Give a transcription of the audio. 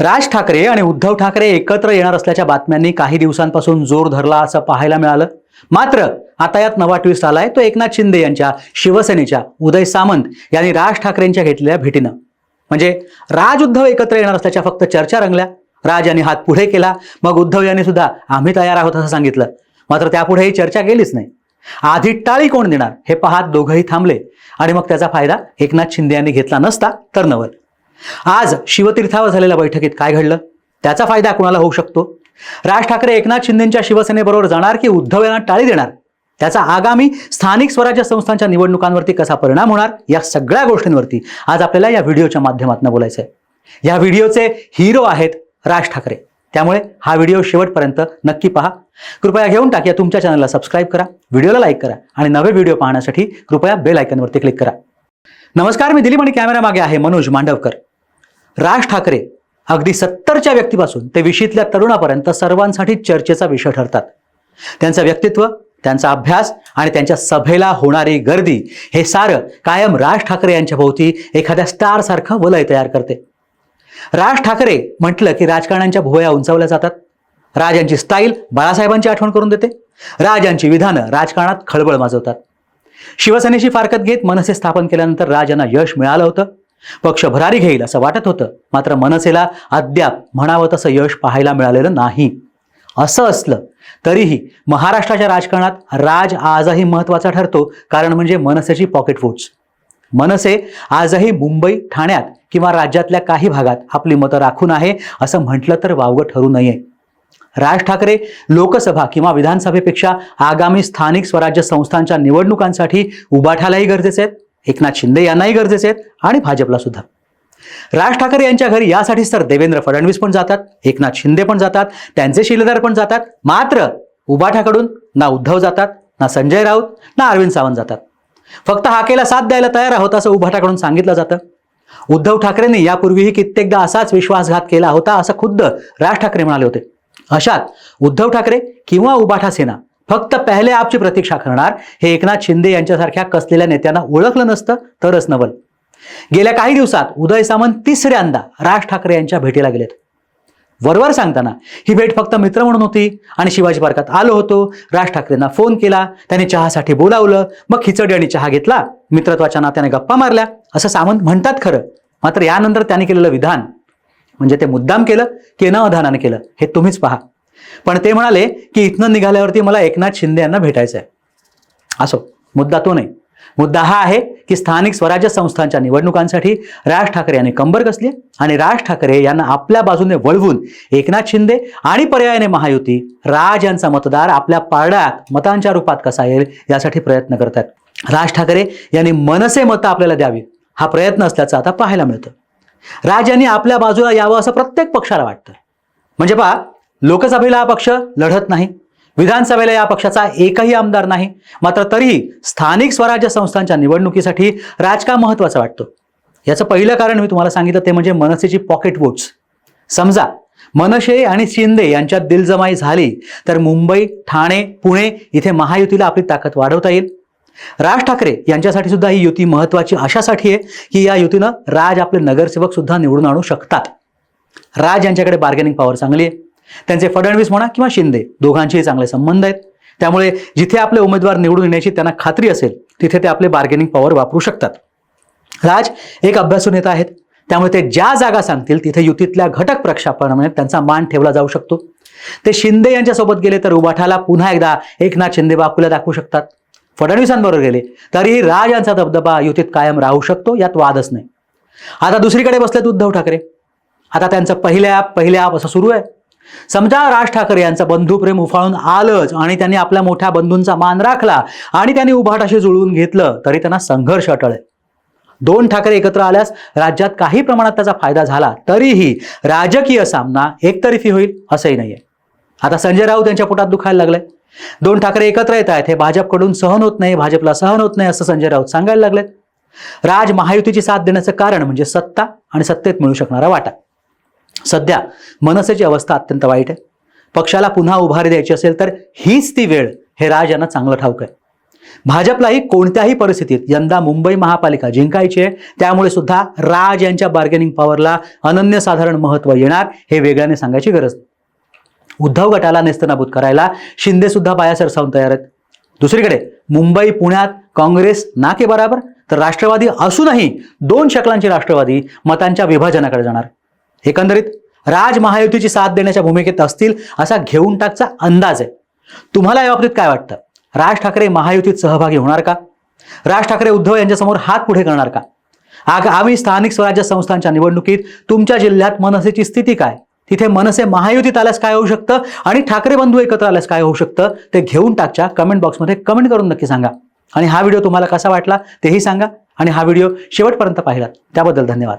राज ठाकरे आणि उद्धव ठाकरे एकत्र येणार असल्याच्या बातम्यांनी काही दिवसांपासून जोर धरला असं पाहायला मिळालं. मात्र आता यात नवा ट्विस्ट आलाय. तो एकनाथ शिंदे यांच्या शिवसेनेच्या उदय सामंत यांनी राज ठाकरेंच्या घेतलेल्या भेटीनं. म्हणजे राज उद्धव एकत्र येणार असल्याच्या फक्त चर्चा रंगल्या. राज यांनी हात पुढे केला. मग उद्धव यांनी सुद्धा आम्ही तयार आहोत असं सांगितलं. मात्र त्यापुढेही चर्चा गेलीच नाही. आधी टाळी कोण देणार हे पाहत दोघंही थांबले. आणि मग त्याचा फायदा एकनाथ शिंदे यांनी घेतला नसता तर नवल आज शिवतीर्थावर झालेल्या बैठकीत काय घडलं? त्याचा फायदा कुणाला होऊ शकतो? राज ठाकरे एकनाथ शिंदेच्या शिवसेनेबरोबर जाणार की उद्धव यांना टाळी देणार? त्याचा आगामी स्थानिक स्वराज्य संस्थांच्या निवडणुकांवरती कसा परिणाम होणार? या सगळ्या गोष्टींवरती आज आपल्याला या व्हिडिओच्या माध्यमातून बोलायचं आहे या व्हिडिओचे हिरो आहेत राज ठाकरे. त्यामुळे हा व्हिडिओ शेवटपर्यंत नक्की पहा. कृपया घेऊन टाक या तुमच्या चॅनलला सबस्क्राईब करा व्हिडिओला लाईक करा आणि नवे व्हिडिओ पाहण्यासाठी कृपया बेल आयकनवरती क्लिक करा. नमस्कार मी दिलीप आणि कॅमेरा मागे आहे मनोज मांडवकर. राज ठाकरे अगदी सत्तरच्या व्यक्तीपासून ते विशीतल्या तरुणापर्यंत सर्वांसाठी चर्चेचा विषय ठरतात. त्यांचं व्यक्तित्व त्यांचा अभ्यास आणि त्यांच्या सभेला होणारी गर्दी हे सारं कायम राज ठाकरे यांच्या भोवती एखाद्या स्टारसारखं वलय तयार करते. राज ठाकरे म्हटलं की राजकारण्यांच्या भुवया उंचावल्या जातात. राज यांची स्टाईल बाळासाहेबांची आठवण करून देते. राज यांची विधानं राजकारणात खळबळ माजवतात. शिवसेनेशी फारकत घेत मनसे स्थापन केल्यानंतर राज यांना यश मिळालं होतं. पक्ष भरारी घेईल असं वाटत होतं. मात्र मनसेला अद्याप म्हणावं तसं यश पाहायला मिळालेलं नाही. असं असलं तरीही महाराष्ट्राच्या राजकारणात राज आजही महत्त्वाचा ठरतो. कारण म्हणजे मनसेची पॉकेट फूड्स मनसे आजही मुंबई ठाण्यात किंवा राज्यातल्या काही भागात आपली मतं राखून आहे असं म्हटलं तर वावगं ठरू नये. राज ठाकरे लोकसभा किंवा विधानसभेपेक्षा आगामी स्थानिक स्वराज्य संस्थांच्या निवडणुकांसाठी उभाठायलाही गरजेचे आहेत. एकनाथ शिंदे यांनाही गरजेचे आहेत आणि भाजपला सुद्धा. राज ठाकरे यांच्या घरी यासाठीच तर देवेंद्र फडणवीस पण जातात एकनाथ शिंदे पण जातात त्यांचे शिलेदार पण जातात मात्र उबाठाकडून ना उद्धव जातात ना संजय राऊत ना अरविंद सावंत जातात. फक्त हाकेला साथ द्यायला तयार आहोत असं उभाठाकडून सांगितलं जातं. उद्धव ठाकरेंनी यापूर्वीही कित्येकदा असाच विश्वासघात केला होता असं खुद्द राज ठाकरे म्हणाले होते. अशात उद्धव ठाकरे किंवा उबाठा सेना फक्त पहिले आपची प्रतीक्षा करणार. हे एकनाथ शिंदे यांच्यासारख्या कसलेल्या नेत्यांना ओळखलं नसतं तरच नवल. गेल्या काही दिवसात उदय सामंत तिसऱ्यांदा राज ठाकरे यांच्या भेटीला गेलेत. वरवर सांगताना ही भेट फक्त मित्र म्हणून होती आणि शिवाजी पार्कात आलो होतो. राज ठाकरेंना फोन केला त्यांनी चहासाठी बोलावलं. मग खिचडी आणि चहा घेतला. मित्रत्वाच्या नात्याने गप्पा मारल्या. असं सामंत म्हणतात खरं. मात्र यानंतर त्यांनी केलेलं विधान म्हणजे ते मुद्दाम केलं की न अधानाने केलं हे तुम्हीच पहा. पण ते म्हणाले की इथनं निघाल्यावरती मला एकनाथ शिंदे यांना भेटायचं आहे असो मुद्दा तो नाही. मुद्दा हा आहे की स्थानिक स्वराज्य संस्थांच्या निवडणुकांसाठी राज ठाकरे यांनी कंबर कसली आणि राज ठाकरे यांना आपल्या बाजूने वळवून एकनाथ शिंदे आणि पर्यायाने महायुती राज यांचा मतदार आपल्या पारड्यात मतांच्या रूपात कसा येईल यासाठी प्रयत्न करतात राज ठाकरे यांनी मनसे मतं आपल्याला द्यावी हा प्रयत्न असल्याचं आता पाहायला मिळतं. राज यांनी आपल्या बाजूला यावं असं प्रत्येक पक्षाला वाटतं. म्हणजे पहा लोकसभेला हा पक्ष लढत नाही. विधानसभेला या पक्षाचा एकही आमदार नाही. मात्र तरीही स्थानिक स्वराज्य संस्थांच्या निवडणुकीसाठी राजकारण महत्वाचं वाटतं. वाटतो याचं पहिलं कारण मी तुम्हाला सांगितलं ते म्हणजे मनसेची पॉकेट वोट्स समजा मनसे आणि शिंदे यांच्यात दिलजमाई झाली तर मुंबई ठाणे पुणे इथे महायुतीला आपली ताकद वाढवता येईल. राज ठाकरे यांच्यासाठी सुद्धा ही युती महत्वाची अशासाठी आहे की या युतीनं राज आपले नगरसेवक सुद्धा निवडून आणू शकतात. राज यांच्याकडे बार्गेनिंग पॉवर चांगली आहे. त्यांचे फडणवीस म्हणा किंवा शिंदे दोघांचेही चांगले संबंध आहेत. त्यामुळे जिथे आपले उमेदवार निवडून येण्याची त्यांना खात्री असेल तिथे ते आपले बार्गेनिंग पॉवर वापरू शकतात. राज एक अभ्यासू नेता आहेत. त्यामुळे ते ज्या जागा सांगतील तिथे युतीतल्या घटक प्रक्षापणामुळे त्यांचा मान ठेवला जाऊ शकतो. ते शिंदे यांच्यासोबत गेले तर उबाठाला पुन्हा एकदा एकनाथ शिंदे बापूला दाखवू शकतात. फडणवीसांबरोबर गेले तरीही राज यांचा दबदबा युतीत कायम राहू शकतो यात वादच नाही. आता दुसरीकडे बसलेत उद्धव ठाकरे. आता त्यांचं पहिल्या ॲप पहिले असं सुरू आहे. समजा राज ठाकरे यांचं बंधुप्रेम उफाळून आलंच आणि त्यांनी आपल्या मोठ्या बंधूंचा मान राखला आणि त्यांनी उभाटाशी जुळवून घेतलं तरी त्यांना संघर्ष अटळेल दोन ठाकरे एकत्र आल्यास राज्यात काही प्रमाणात त्याचा फायदा झाला तरीही राजकीय सामना एकतर्फी होईल असंही नाहीये. आता संजय राऊत यांच्या पोटात दुखायला लागलंय दोन ठाकरे एकत्र येत आहेत हे भाजपकडून सहन होत नाही भाजपला सहन होत नाही असं संजय राऊत सांगायला लागलेत. राज महायुतीची साथ देण्याचं कारण म्हणजे सत्ता आणि सत्तेत मिळू शकणारा वाटा. सध्या मनसेची अवस्था अत्यंत वाईट आहे. पक्षाला पुन्हा उभारी द्यायची असेल तर हीच ती वेळ हे राज यांना चांगलं ठाऊक आहे. भाजपलाही कोणत्याही परिस्थितीत यंदा मुंबई महापालिका जिंकायची आहे. त्यामुळे सुद्धा राज यांच्या बार्गेनिंग पॉवरला अनन्यसाधारण महत्त्व येणार हे वेगळ्याने सांगायची गरज उद्धव गटाला नेस्तनाबूत करायला शिंदे सुद्धा पाया सरसावून तयार आहेत. दुसरीकडे मुंबई पुण्यात काँग्रेस नाके बराबर तर राष्ट्रवादी असूनही दोन शकलांची राष्ट्रवादी मतांच्या विभाजनाकडे जाणार. एकंदरीत राज महायुतीची साथ देण्याच्या भूमिकेत असतील असा घेऊन टाकचा अंदाज आहे. तुम्हाला या बाबतीत काय वाटतं? राज ठाकरे महायुतीत सहभागी होणार का? राज ठाकरे उद्धव यांच्यासमोर हात पुढे करणार का? आगामी स्थानिक स्वराज्य संस्थांच्या निवडणुकीत तुमच्या जिल्ह्यात मनसेची स्थिती काय? तिथे मनसे महायुतीत आल्यास काय होऊ शकतं? आणि ठाकरे बंधू एकत्र आल्यास काय होऊ शकतं? ते घेऊन टाकच्या कमेंट बॉक्समध्ये कमेंट करून नक्की सांगा. आणि हा व्हिडिओ तुम्हाला कसा वाटला तेही सांगा. आणि हा व्हिडिओ शेवटपर्यंत पाहिला. त्याबद्दल धन्यवाद.